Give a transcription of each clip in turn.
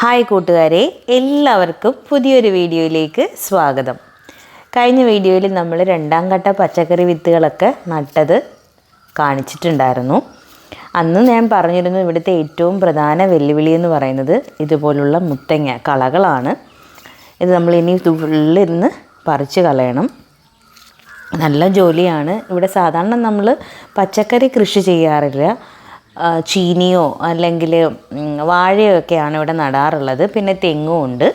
Hi കൂട്ടുകാരെ എല്ലാവർക്കും പുതിയൊരു വീഡിയോയിലേക്ക് സ്വാഗതം. കഴിഞ്ഞ വീഡിയോയിൽ നമ്മൾ രണ്ടാം ഘട്ട പച്ചക്കറി വിത്തുകളൊക്കെ നട്ടത് കാണിച്ചിട്ടുണ്ടായിരുന്നു. അന്ന് ഞാൻ പറഞ്ഞിരുന്നു ഇവിടുത്തെ ഏറ്റവും പ്രധാന വെല്ലുവിളി എന്ന് പറയുന്നത് ഇതുപോലുള്ള മുത്തങ്ങ കളകളാണ്. ഇത് നമ്മൾ ഇനി ഉള്ളിരുന്ന് പറിച്ച് കളയണം. നല്ല ജോലിയാണ്. ഇവിടെ സാധാരണ നമ്മൾ പച്ചക്കറി കൃഷി ചെയ്യാറില്ല. ചീനിയോ അല്ലെങ്കിൽ വാഴയോ ഒക്കെയാണ് ഇവിടെ നടാറുള്ളത്. പിന്നെ തെങ്ങും ഉണ്ട്.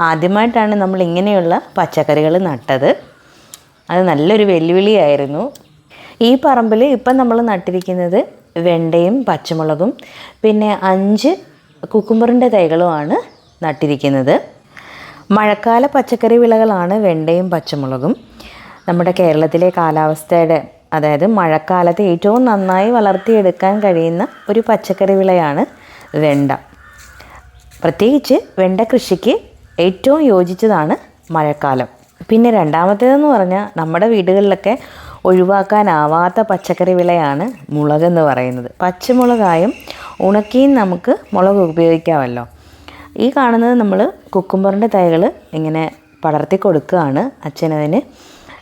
ആദ്യമായിട്ടാണ് നമ്മൾ ഇങ്ങനെയുള്ള പച്ചക്കറികൾ നട്ടത്. അത് നല്ലൊരു വെല്ലുവിളിയായിരുന്നു. ഈ പറമ്പിൽ ഇപ്പം നമ്മൾ നട്ടിരിക്കുന്നത് വെണ്ടയും പച്ചമുളകും പിന്നെ അഞ്ച് കുക്കുമ്പറിന്റെ തൈകളുമാണ് നട്ടിരിക്കുന്നത്. മഴക്കാല പച്ചക്കറി വിളകളാണ് വെണ്ടയും പച്ചമുളകും. നമ്മുടെ കേരളത്തിലെ കാലാവസ്ഥയുടെ അതായത് മഴക്കാലത്ത് ഏറ്റവും നന്നായി വളർത്തിയെടുക്കാൻ കഴിയുന്ന ഒരു പച്ചക്കറി വിളയാണ് വെണ്ട. പ്രത്യേകിച്ച് വെണ്ട കൃഷിക്ക് ഏറ്റവും യോജിച്ചതാണ് മഴക്കാലം. പിന്നെ രണ്ടാമത്തേതെന്ന് പറഞ്ഞാൽ നമ്മുടെ വീടുകളിലൊക്കെ ഒഴിവാക്കാനാവാത്ത പച്ചക്കറി വിളയാണ് മുളക് എന്ന് പറയുന്നത്. പച്ചമുളകായും ഉണക്കിയും നമുക്ക് മുളക് ഉപയോഗിക്കാമല്ലോ. ഈ കാണുന്നത് നമ്മൾ കുക്കുമ്പറിന്റെ തൈകൾ ഇങ്ങനെ പടർത്തി കൊടുക്കുകയാണ് അച്ഛനതിന്.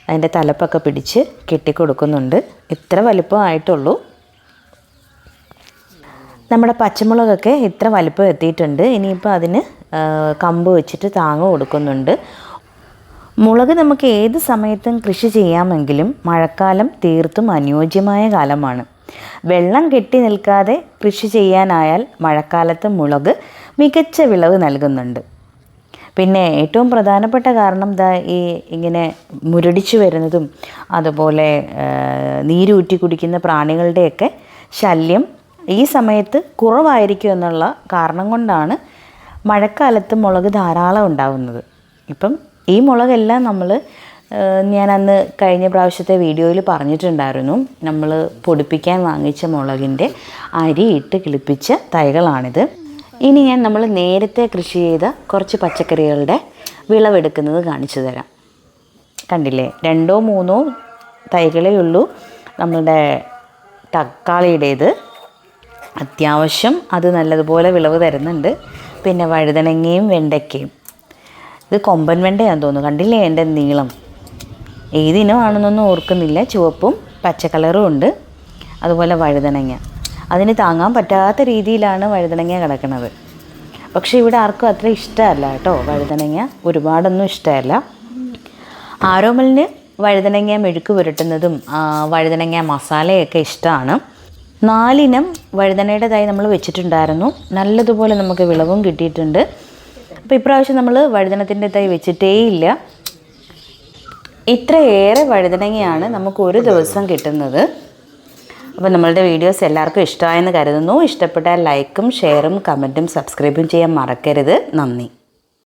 അതിന്റെ തലപ്പൊക്കെ പിടിച്ച് കെട്ടിക്കൊടുക്കുന്നുണ്ട്. ഇത്ര വലിപ്പമായിട്ടുള്ളൂ നമ്മുടെ പച്ചമുളകൊക്കെ ഇത്ര വലിപ്പം എത്തിയിട്ടുണ്ട്. ഇനിയിപ്പോൾ അതിന് കമ്പ് വെച്ചിട്ട് താങ്ങ് കൊടുക്കുന്നുണ്ട്. മുളക് നമുക്ക് ഏത് സമയത്തും കൃഷി ചെയ്യാമെങ്കിലും മഴക്കാലം തീർത്തും അനുയോജ്യമായ കാലമാണ്. വെള്ളം കെട്ടി നിൽക്കാതെ കൃഷി ചെയ്യാനായാൽ മഴക്കാലത്ത് മുളക് മികച്ച വിളവ് നൽകുന്നുണ്ട്. പിന്നെ ഏറ്റവും പ്രധാനപ്പെട്ട കാരണം ദാ ഈ ഇങ്ങനെ മുരടിച്ചു വരുന്നതും അതുപോലെ നീരൂറ്റി കുടിക്കുന്ന പ്രാണികളുടെയൊക്കെ ശല്യം ഈ സമയത്ത് കുറവായിരിക്കും എന്നുള്ള കാരണം കൊണ്ടാണ് മഴക്കാലത്ത് മുളക് ധാരാളം ഉണ്ടാകുന്നത് ഇപ്പം ഈ മുളകെല്ലാം നമ്മൾ ഞാൻ അന്ന് കഴിഞ്ഞ പ്രാവശ്യത്തെ വീഡിയോയിൽ പറഞ്ഞിട്ടുണ്ടായിരുന്നു. നമ്മൾ പൊടിപ്പിക്കാൻ വാങ്ങിച്ച മുളകിന്റെ അരി ഇട്ട് കിളിപ്പിച്ച തൈകളാണിത്. ഇനി ഞാൻ നമ്മൾ നേരത്തെ കൃഷി ചെയ്ത കുറച്ച് പച്ചക്കറികളുടെ വിളവെടുക്കുന്നത് കാണിച്ചു തരാം. കണ്ടില്ലേ? രണ്ടോ മൂന്നോ തൈകളേ ഉള്ളൂ. നമ്മളുടെ തക്കാളിയുടേത്. അത്യാവശ്യം അത് നല്ലതുപോലെ വിളവ് തരുന്നുണ്ട്. പിന്നെ വഴുതനങ്ങയും വെണ്ടയ്ക്കയും. ഇത് കൊമ്പൻ വെണ്ടയാന്ന് തോന്നുന്നു. കണ്ടില്ലേ എന്റെ നീളം? ഏതിനാണെന്നൊന്നും ഓർക്കുന്നില്ല. ചുവപ്പും പച്ചക്കളറും ഉണ്ട്. അതുപോലെ വഴുതനങ്ങ. അതിന് താങ്ങാൻ പറ്റാത്ത രീതിയിലാണ് വഴുതനങ്ങ കിടക്കുന്നത്. പക്ഷേ ഇവിടെ ആർക്കും അത്ര ഇഷ്ടമല്ല കേട്ടോ വഴുതനങ്ങ. ഒരുപാടൊന്നും ഇഷ്ടമല്ല. ആരോമലിന് വഴുതനങ്ങ മെഴുക്ക് പുരട്ടുന്നതും വഴുതനങ്ങ മസാലയൊക്കെ ഇഷ്ടമാണ്. നാലിനം വഴുതനയുടെ തൈ നമ്മൾ വെച്ചിട്ടുണ്ടായിരുന്നു. നല്ലതുപോലെ നമുക്ക് വിളവും കിട്ടിയിട്ടുണ്ട്. അപ്പോൾ ഇപ്രാവശ്യം നമ്മൾ വഴുതനത്തിന്റെ തൈ വെച്ചിട്ടേ ഇല്ല ഇത്രയേറെ വഴുതനങ്ങയാണ് നമുക്ക് ഒരു ദിവസം കിട്ടുന്നത്. അപ്പോൾ നമ്മളുടെ വീഡിയോസ് എല്ലാവർക്കും ഇഷ്ടമായെന്ന് കരുതുന്നു. ഇഷ്ടപ്പെട്ടാൽ ലൈക്കും ഷെയറും കമന്റും സബ്സ്ക്രൈബും ചെയ്യാൻ മറക്കരുത്. നന്ദി.